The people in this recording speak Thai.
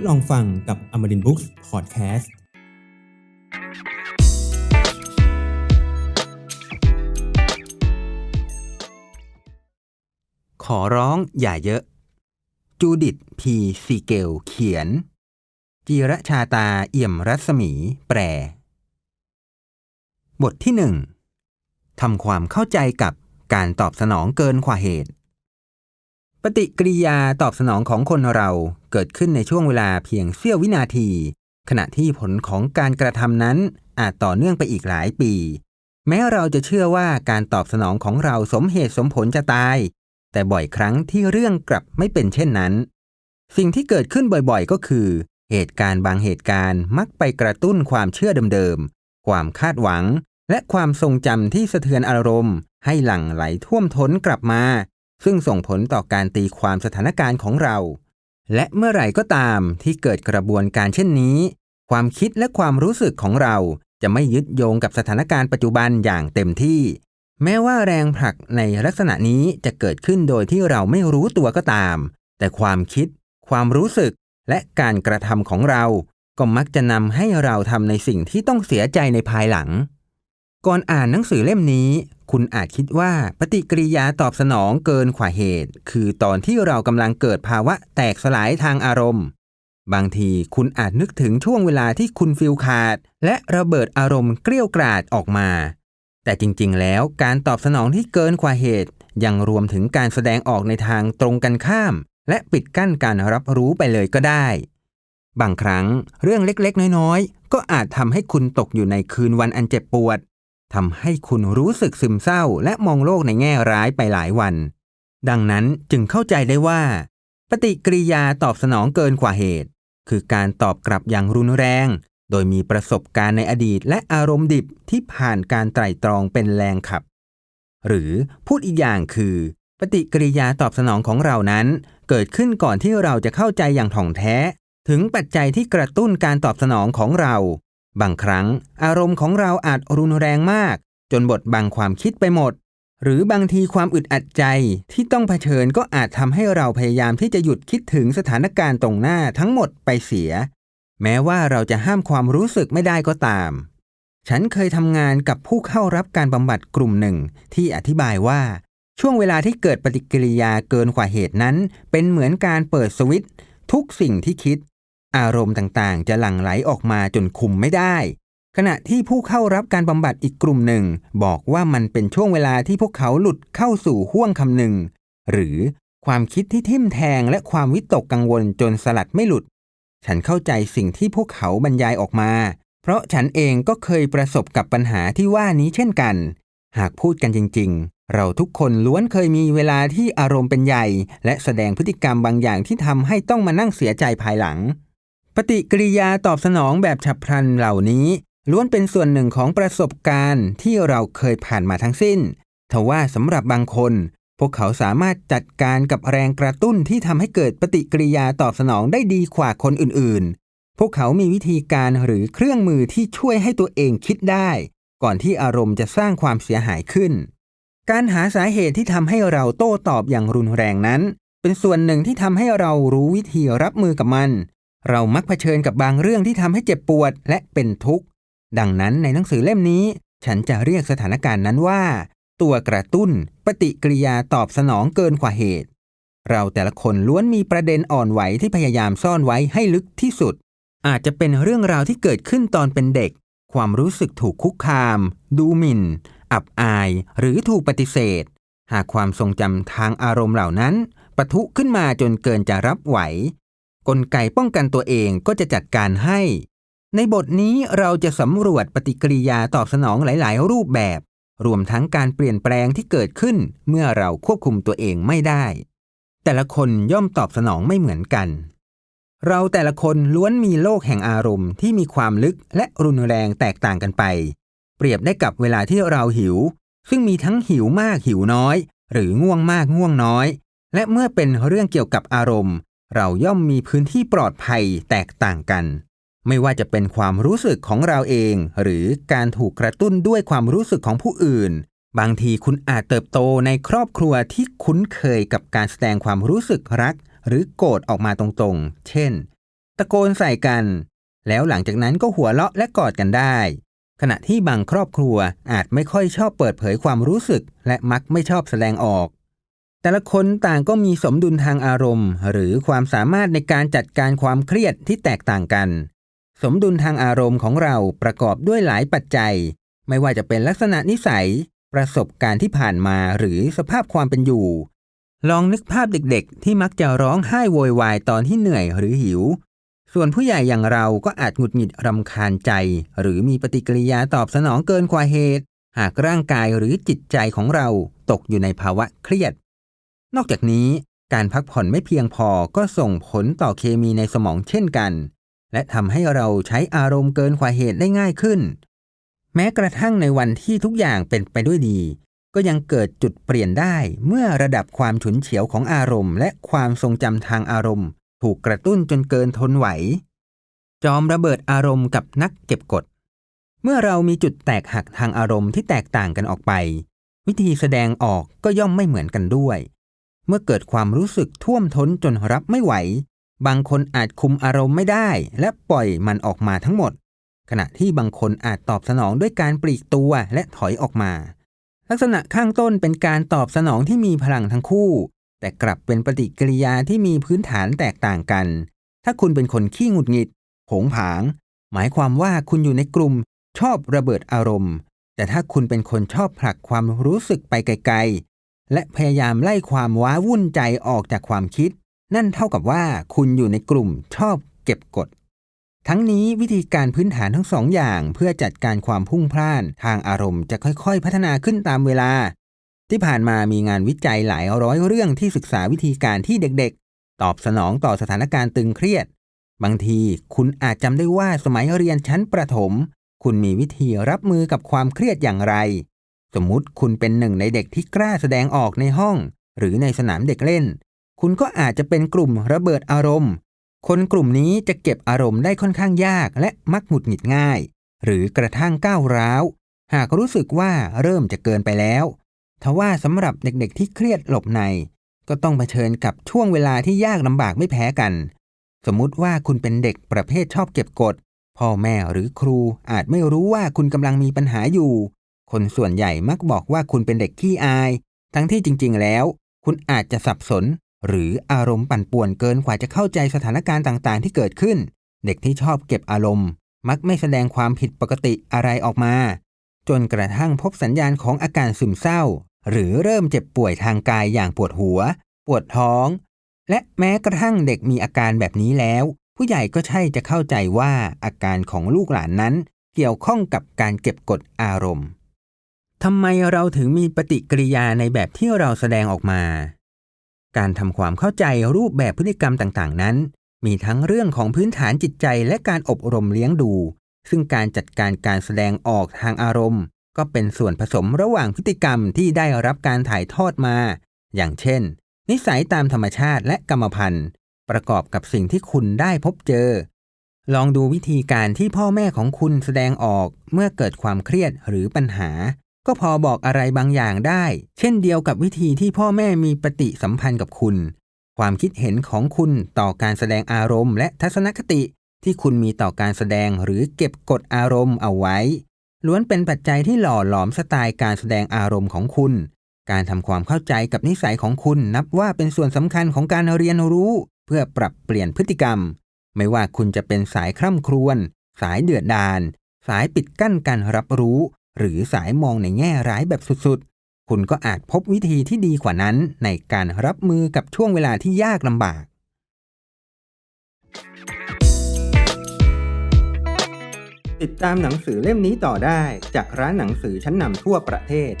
ดลองฟังกับ a m a r i n Books Podcast ขอร้องอย่าเยอะ จูดิตพีซีเกลเขียน จีระชาตาเอี่ยมรัศมีแปลบทที่หนึ่งทำความเข้าใจกับการตอบสนองเกินกว่าเหตุ ปฏิกิริยาตอบสนองของคนเราเกิดขึ้นในช่วงเวลาเพียงเสี้ยววินาที ขณะที่ผลของการกระทำนั้นอาจต่อเนื่องไปอีกหลายปี แม้เราจะเชื่อว่าการตอบสนองของเราสมเหตุสมผลจะตาย แต่บ่อยครั้งที่เรื่องกลับไม่เป็นเช่นนั้น สิ่งที่เกิดขึ้นบ่อยๆ ก็คือ เหตุการณ์บางเหตุการณ์มักไปกระตุ้นความเชื่อเดิมๆ ความคาดหวัง และความทรงจำที่สะเทือนอารมณ์ ให้หลั่งไหลท่วมท้นกลับมา ซึ่งส่งผลต่อการตีความสถานการณ์ของเรา และเมื่อไหร่ก็ตามที่เกิดกระบวนการเช่นนี้ ความคิดและความรู้สึกของเราจะไม่ยึดโยงกับสถานการณ์ปัจจุบันอย่างเต็มที่ แม้ว่าแรงผลักในลักษณะนี้จะเกิดขึ้นโดยที่เราไม่รู้ตัวก็ตาม แต่ความคิด ความรู้สึก และการกระทำของเรา ก็มักจะนำให้เราทำในสิ่งที่ต้องเสียใจในภายหลัง ก่อนอ่านหนังสือเล่มนี้ คุณอาจคิดว่าปฏิกิริยาตอบสนองเกินกว่าเหตุ คือตอนที่เรากำลังเกิดภาวะแตกสลายทางอารมณ์ บางทีคุณอาจนึกถึงช่วงเวลาที่คุณฟิลขาด และระเบิดอารมณ์เกลี้ยวกราดออกมา แต่จริงๆ แล้วการตอบสนองที่เกินกว่าเหตุ ยังรวมถึงการแสดงออกในทางตรงกันข้าม และปิดกั้นการรับรู้ไปเลยก็ได้ บางครั้งเรื่องเล็กๆ น้อยๆ ก็อาจทำให้คุณตกอยู่ในคืนวันอันเจ็บปวด ทำให้คุณรู้สึกซึมเศร้าและมองโลกในแง่ร้ายไปหลายวัน ดังนั้นจึงเข้าใจได้ว่า ปฏิกิริยาตอบสนองเกินกว่าเหตุ คือการตอบกลับอย่างรุนแรง โดยมีประสบการณ์ในอดีตและอารมณ์ดิบที่ผ่านการไตร่ตรองเป็นแรงขับ หรือพูดอีกอย่างคือ ปฏิกิริยาตอบสนองของเรานั้น เกิดขึ้นก่อนที่เราจะเข้าใจอย่างถ่องแท้ ถึงปัจจัยที่กระตุ้นการตอบสนองของเรา บางครั้งอารมณ์ของเราอาจรุนแรงมาก จนบดบังความคิดไปหมด หรือบางทีความอึดอัดใจที่ต้องเผชิญก็อาจทำให้เราพยายามที่จะหยุดคิดถึงสถานการณ์ตรงหน้าทั้งหมดไปเสีย แม้ว่าเราจะห้ามความรู้สึกไม่ได้ก็ตาม ฉันเคยทำงานกับผู้เข้ารับการบำบัดกลุ่มหนึ่งที่อธิบายว่า ช่วงเวลาที่เกิดปฏิกิริยาเกินกว่าเหตุนั้น เป็นเหมือนการเปิดสวิตช์ทุกสิ่งที่คิด อารมณ์ต่างๆ จะหลั่งไหลออกมาจนคุมไม่ได้ ขณะที่ผู้เข้ารับการบำบัดอีกกลุ่มหนึ่ง บอกว่ามันเป็นช่วงเวลาที่พวกเขาหลุดเข้าสู่ห้วงคำหนึ่ง หรือความคิดที่ทิ่มแทงและความวิตกกังวลจนสลัดไม่หลุด ฉันเข้าใจสิ่งที่พวกเขาบรรยายออกมา เพราะฉันเองก็เคยประสบกับปัญหาที่ว่านี้เช่นกัน หากพูดกันจริง ๆ เราทุกคนล้วนเคยมีเวลาที่อารมณ์เป็นใหญ่ และแสดงพฤติกรรมบางอย่างที่ทำให้ต้องมานั่งเสียใจภายหลัง ฏิกิริยาตอบสนองแบบฉับพลันเหล่านี้ ล้วนเป็นส่วนหนึ่งของประสบการณ์ที่เราเคยผ่านมาทั้งสิ้น ทว่าสำหรับบางคน พวกเขาสามารถจัดการกับแรงกระตุ้นที่ทำให้เกิดปฏิกิริยาตอบสนองได้ดีกว่าคนอื่นๆ พวกเขามีวิธีการหรือเครื่องมือที่ช่วยให้ตัวเองคิดได้ ก่อนที่อารมณ์จะสร้างความเสียหายขึ้น การหาสาเหตุที่ทำให้เราโต้ตอบอย่างรุนแรงนั้น เป็นส่วนหนึ่งที่ทำให้เรารู้วิธีรับมือกับมัน เรามักเผชิญกับบางเรื่องที่ทำให้เจ็บปวดและเป็นทุกข์ ดังนั้นในหนังสือเล่มนี้ ฉันจะเรียกสถานการณ์นั้นว่า ตัวกระตุ้น ปฏิกิริยาตอบสนองเกินกว่าเหตุ เราแต่ละคนล้วนมีประเด็นอ่อนไหวที่พยายามซ่อนไว้ให้ลึกที่สุด อาจจะเป็นเรื่องราวที่เกิดขึ้นตอนเป็นเด็ก ความรู้สึกถูกคุกคาม ดูหมิ่น อับอาย หรือถูกปฏิเสธ หากความทรงจำทางอารมณ์เหล่านั้นปะทุขึ้นมาจนเกินจะรับไหว กลไกป้องกันตัวเองก็จะจัดการให้ ในบทนี้เราจะสำรวจปฏิกิริยาตอบสนองหลาย ๆ รูปแบบ รวมทั้งการเปลี่ยนแปลงที่เกิดขึ้น เมื่อเราควบคุมตัวเองไม่ได้ แต่ละคนย่อมตอบสนองไม่เหมือนกัน เราแต่ละคนล้วนมีโลกแห่งอารมณ์ที่มีความลึกและรุนแรงแตกต่างกันไป เปรียบได้กับเวลาที่เราหิว ซึ่งมีทั้งหิวมากหิวน้อย หรือง่วงมากง่วงน้อยและเมื่อเป็นเรื่องเกี่ยวกับอารมณ์ เราย่อมมีพื้นที่ปลอดภัยแตกต่างกัน ไม่ว่าจะเป็นความรู้สึกของเราเอง หรือการถูกกระตุ้นด้วยความรู้สึกของผู้อื่น บางทีคุณอาจเติบโตในครอบครัวที่คุ้นเคยกับการแสดงความรู้สึกรัก หรือโกรธออกมาตรงๆ เช่น ตะโกนใส่กัน แล้วหลังจากนั้นก็หัวเราะและกอดกันได้ ขณะที่บางครอบครัวอาจไม่ค่อยชอบเปิดเผยความรู้สึก และมักไม่ชอบแสดงออก แต่ละคนต่างก็มีสมดุลทางอารมณ์ หรือความสามารถในการจัดการความเครียดที่แตกต่างกัน สมดุลทางอารมณ์ของเราประกอบด้วยหลายปัจจัย ไม่ว่าจะเป็นลักษณะนิสัย ประสบการณ์ที่ผ่านมาหรือสภาพความเป็นอยู่ ลองนึกภาพเด็กๆ ที่มักจะร้องไห้โวยวายตอนที่เหนื่อยหรือหิว ส่วนผู้ใหญ่อย่างเราก็อาจหงุดหงิดรำคาญใจ หรือมีปฏิกิริยาตอบสนองเกินกว่าเหตุ หากร่างกายหรือจิตใจของเราตกอยู่ในภาวะเครียด นอกจากนี้การพักผ่อนไม่เพียงพอก็ส่งผลต่อเคมีในสมองเช่นกัน และทำให้เราใช้อารมณ์เกินกว่าเหตุได้ง่ายขึ้น แม้กระทั่งในวันที่ทุกอย่างเป็นไปด้วยดี ก็ยังเกิดจุดเปลี่ยนได้เมื่อระดับความฉุนเฉียวของอารมณ์ และความทรงจำทางอารมณ์ ถูกกระตุ้นจนเกินทนไหว จอมระเบิดอารมณ์กับนักเก็บกด เมื่อเรามีจุดแตกหักทางอารมณ์ที่แตกต่างกันออกไป วิธีแสดงออกก็ย่อมไม่เหมือนกันด้วย เมื่อเกิดความรู้สึกท่วมท้นจนรับไม่ไหว บางคนอาจคุมอารมณ์ไม่ได้ และปล่อยมันออกมาทั้งหมด ขณะที่บางคนอาจตอบสนองด้วยการปลีกตัวและถอยออกมา ลักษณะข้างต้นเป็นการตอบสนองที่มีพลังทั้งคู่ แต่กลับเป็นปฏิกิริยาที่มีพื้นฐานแตกต่างกัน ถ้าคุณเป็นคนขี้หงุดหงิด ผงผาง หมายความว่าคุณอยู่ในกลุ่มชอบระเบิดอารมณ์ แต่ถ้าคุณเป็นคนชอบผลักความรู้สึกไปไกล และพยายามไล่ความว้าวุ่นใจออกจากความคิด นั่นเท่ากับว่าคุณอยู่ในกลุ่มชอบเก็บกด ทั้งนี้วิธีการพื้นฐานทั้งสองอย่างเพื่อจัดการความพุ่งพล่าน ทางอารมณ์จะค่อยๆ พัฒนาขึ้นตามเวลา ที่ผ่านมามีงานวิจัยหลายร้อยเรื่องที่ศึกษาวิธีการที่เด็กๆ ตอบสนองต่อสถานการณ์ตึงเครียด บางทีคุณอาจจำได้ว่าสมัยเรียนชั้นประถม คุณมีวิธีรับมือกับความเครียดอย่างไร สมมุติคุณเป็นหนึ่งในเด็กที่กล้าแสดงออกในห้อง หรือในสนามเด็กเล่น คุณก็อาจจะเป็นกลุ่มระเบิดอารมณ์ คนกลุ่มนี้จะเก็บอารมณ์ได้ค่อนข้างยากและมักหงุดหงิดง่าย หรือกระทั่งก้าวร้าว หากรู้สึกว่าเริ่มจะเกินไปแล้วทว่าสำหรับเด็กๆที่เครียดหลบใน ก็ต้องเผชิญกับช่วงเวลาที่ยากลำบากไม่แพ้กัน สมมุติว่าคุณเป็นเด็กประเภทชอบเก็บกดพ่อแม่หรือครูอาจไม่รู้ว่าคุณกำลังมีปัญหาอยู่ คนส่วนใหญ่มักบอกว่าคุณเป็นเด็กขี้อาย ทั้งที่จริง ๆ แล้ว คุณอาจจะสับสน หรืออารมณ์ปั่นป่วนเกินกว่าจะเข้าใจสถานการณ์ต่างๆ ที่เกิดขึ้น เด็กที่ชอบเก็บอารมณ์ มักไม่แสดงความผิดปกติอะไรออกมา จนกระทั่งพบสัญญาณของอาการซึมเศร้า หรือเริ่มเจ็บป่วยทางกายอย่างปวดหัว ปวดท้อง และแม้กระทั่งเด็กมีอาการแบบนี้แล้ว ผู้ใหญ่ก็ใช่จะเข้าใจว่าอาการของลูกหลานนั้น เกี่ยวข้องกับการเก็บกดอารมณ์ ทำไมเราถึงมีปฏิกิริยาในแบบที่เราแสดงออกมา การทำความเข้าใจรูปแบบพฤติกรรมต่างๆ นั้น มีทั้งเรื่องของพื้นฐานจิตใจและการอบรมเลี้ยงดู ซึ่งการจัดการการแสดงออกทางอารมณ์ ก็เป็นส่วนผสมระหว่างพฤติกรรมที่ได้รับการถ่ายทอดมา อย่างเช่น นิสัยตามธรรมชาติและกรรมพันธุ์ ประกอบกับสิ่งที่คุณได้พบเจอ ลองดูวิธีการที่พ่อแม่ของคุณแสดงออกเมื่อเกิดความเครียดหรือปัญหา ก็พอบอกอะไรบางอย่างได้ เช่นเดียวกับวิธีที่พ่อแม่มีปฏิสัมพันธ์กับคุณ ความคิดเห็นของคุณต่อการแสดงอารมณ์ และทัศนคติที่คุณมีต่อการแสดงหรือเก็บกดอารมณ์เอาไว้ ล้วนเป็นปัจจัยที่หล่อหลอมสไตล์การแสดงอารมณ์ของคุณ การทำความเข้าใจกับนิสัยของคุณนับว่าเป็นส่วนสำคัญของการเรียนรู้ เพื่อปรับเปลี่ยนพฤติกรรม ไม่ว่าคุณจะเป็นสายคร่ำครวญสายเดือดดาลสายปิดกั้นการรับรู้ หรือสายมองในแง่ร้ายแบบสุดๆ คุณก็อาจพบวิธีที่ดีกว่านั้นในการรับมือกับช่วงเวลาที่ยากลำบาก ติดตามหนังสือเล่มนี้ต่อได้จากร้านหนังสือชั้นนำทั่วประเทศ